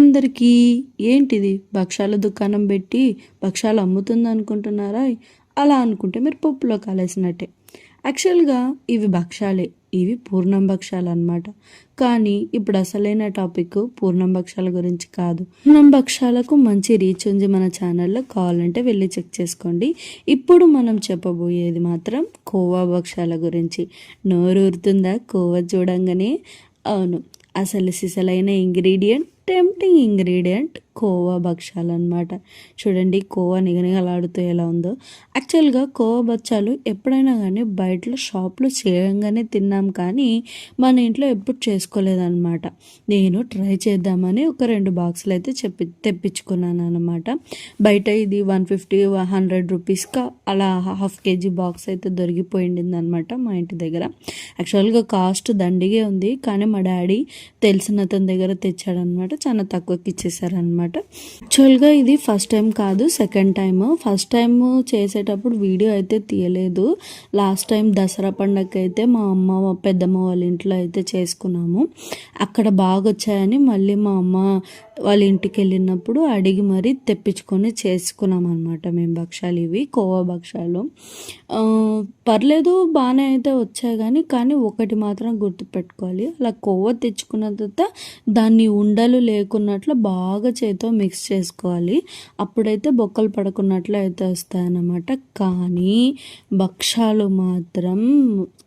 అందరికీ ఏంటిది? భక్షాల దుకాణం పెట్టి భక్షాలు అమ్ముతుంది అనుకుంటున్నారా అలా అనుకుంటే మీరు పప్పులో కాలేసినట్టే. యాక్చువల్గా ఇవి భక్షాలే ఇవి పూర్ణం భక్షాలు అనమాట కానీ ఇప్పుడు అసలైన టాపిక్ పూర్ణం భక్షాల గురించి కాదు. పూర్ణం భక్షాలకు మంచి రీచ్ ఉంది మన ఛానల్లో. కావాలంటే వెళ్ళి చెక్ చేసుకోండి. ఇప్పుడు మనం చెప్పబోయేది మాత్రం కోవా భక్షాల గురించి. నోరూరుతుందా? కోవా చూడంగానే. అవును. అసలు సిసలైన ఇంగ్రీడియంట్ టెంప్టింగ్ ఇంగ్రీడియంట్ కోవా భక్ష్యాలు అనమాట చూడండి కోవా నిగనిగలాడుతూ ఎలా ఉందో. యాక్చువల్గా కోవా బచ్చాలు ఎప్పుడైనా కానీ బయటలో షాప్లో చేయంగానే తిన్నాం కానీ మన ఇంట్లో ఎప్పుడు చేసుకోలేదన్నమాట. నేను ట్రై చేద్దామని ఒక రెండు బాక్సులు అయితే చెప్పి తెప్పించుకున్నాను అనమాట బయట ఇది వన్ ఫిఫ్టీ హండ్రెడ్ రూపీస్గా అలా హాఫ్ కేజీ బాక్స్ అయితే దొరికిపోయింది అనమాట మా ఇంటి దగ్గర. యాక్చువల్గా కాస్ట్ దండిగే ఉంది కానీ మా డాడీ తెలిసిన అతని దగ్గర తెచ్చాడనమాట చాలా తక్కువకి ఇచ్చేసారనమాట యాక్చువల్గా ఇది ఫస్ట్ టైం కాదు సెకండ్ టైం ఫస్ట్ టైం చేసేటప్పుడు వీడియో అయితే తీయలేదు. లాస్ట్ టైం దసరా పండగకి అయితే మా అమ్మ పెద్దమ్మ వాళ్ళ ఇంట్లో అయితే చేసుకున్నాము. అక్కడ బాగా వచ్చాయని మళ్ళీ మా అమ్మ వాళ్ళ ఇంటికి వెళ్ళినప్పుడు అడిగి మరీ తెప్పించుకొని చేసుకున్నాం అనమాట మేము భక్షాలు ఇవి కోవా భక్షాలు పర్లేదు బాగానే అయితే వచ్చాయి కానీ కానీ ఒకటి మాత్రం గుర్తుపెట్టుకోవాలి. అలా కోవా తెచ్చుకున్న తర్వాత దాన్ని ఉండలు లేకున్నట్లు బాగా చేతితో మిక్స్ చేసుకోవాలి. అప్పుడైతే బొక్కలు పడుకున్నట్లు అయితే వస్తాయన్నమాట. కానీ భక్షాలు మాత్రం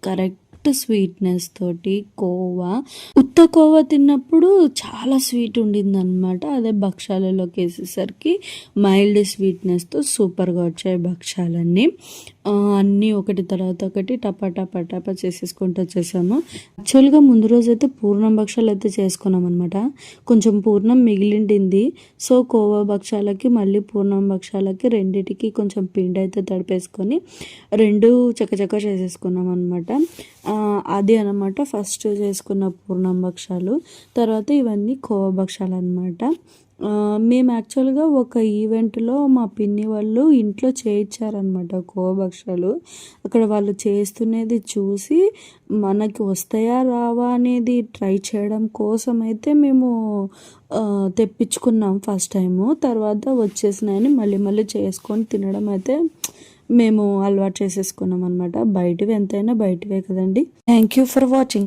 కరెక్ట్ స్వీట్నెస్ తోటి కోవా. ఉత్త కోవా తిన్నప్పుడు చాలా స్వీట్ ఉండింది అనమాట అదే భక్షాలలోకి వేసేసరికి మైల్డ్ స్వీట్నెస్తో సూపర్గా వచ్చాయి భక్షాలన్నీ అన్నీ ఒకటి తర్వాత ఒకటి టపా టపా టపా చేసేసుకుంటూ వచ్చేసాము. యాక్చువల్గా ముందు రోజు అయితే పూర్ణం భక్షాలు అయితే చేసుకున్నాం అనమాట కొంచెం పూర్ణం మిగిలిండింది. సో కోవా భక్షాలకి మళ్ళీ పూర్ణం భక్షాలకి రెండిటికి కొంచెం పిండి అయితే తడిపేసుకొని రెండు చకచక చేసేసుకున్నాం అనమాట అది అనమాట ఫస్ట్ చేసుకున్న పూర్ణం భక్షాలు తర్వాత ఇవన్నీ కోవభక్షాలు అనమాట మేము యాక్చువల్గా ఒక ఈవెంట్లో మా పిన్ని వాళ్ళు ఇంట్లో చేయించారనమాట కోవభక్షాలు. అక్కడ వాళ్ళు చేస్తున్నది చూసి మనకి వస్తాయా రావా అనేది ట్రై చేయడం కోసం అయితే మేము తెప్పించుకున్నాం ఫస్ట్ టైము. తర్వాత వచ్చేసినాయని మళ్ళీ మళ్ళీ చేసుకొని తినడం అయితే మేము అలవాటు చేసేసుకున్నాం అనమాట బయటవి ఎంతైనా బయటవే కదండి. Thank you for watching